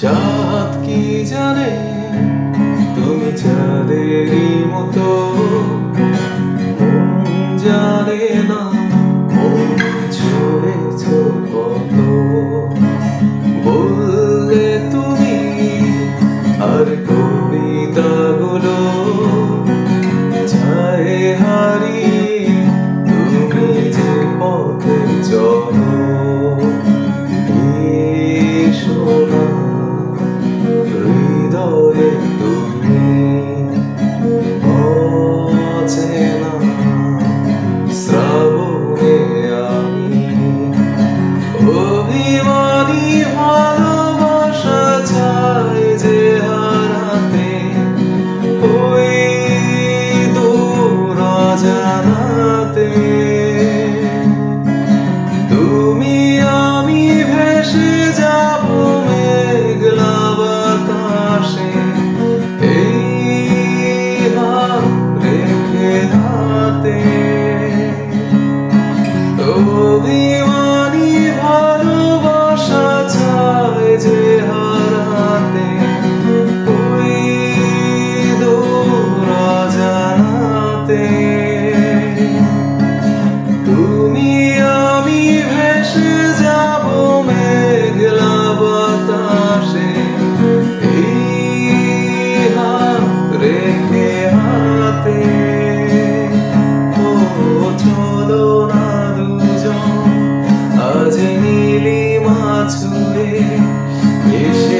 চাঁদ কি জানে? তুমি চাঁদেরই মতো। জানে না ছড়েছ কত। বললে তুমি রেখে হাতে। ও চলো না দুজন আজ নীলিমা ছুঁয়ে এসে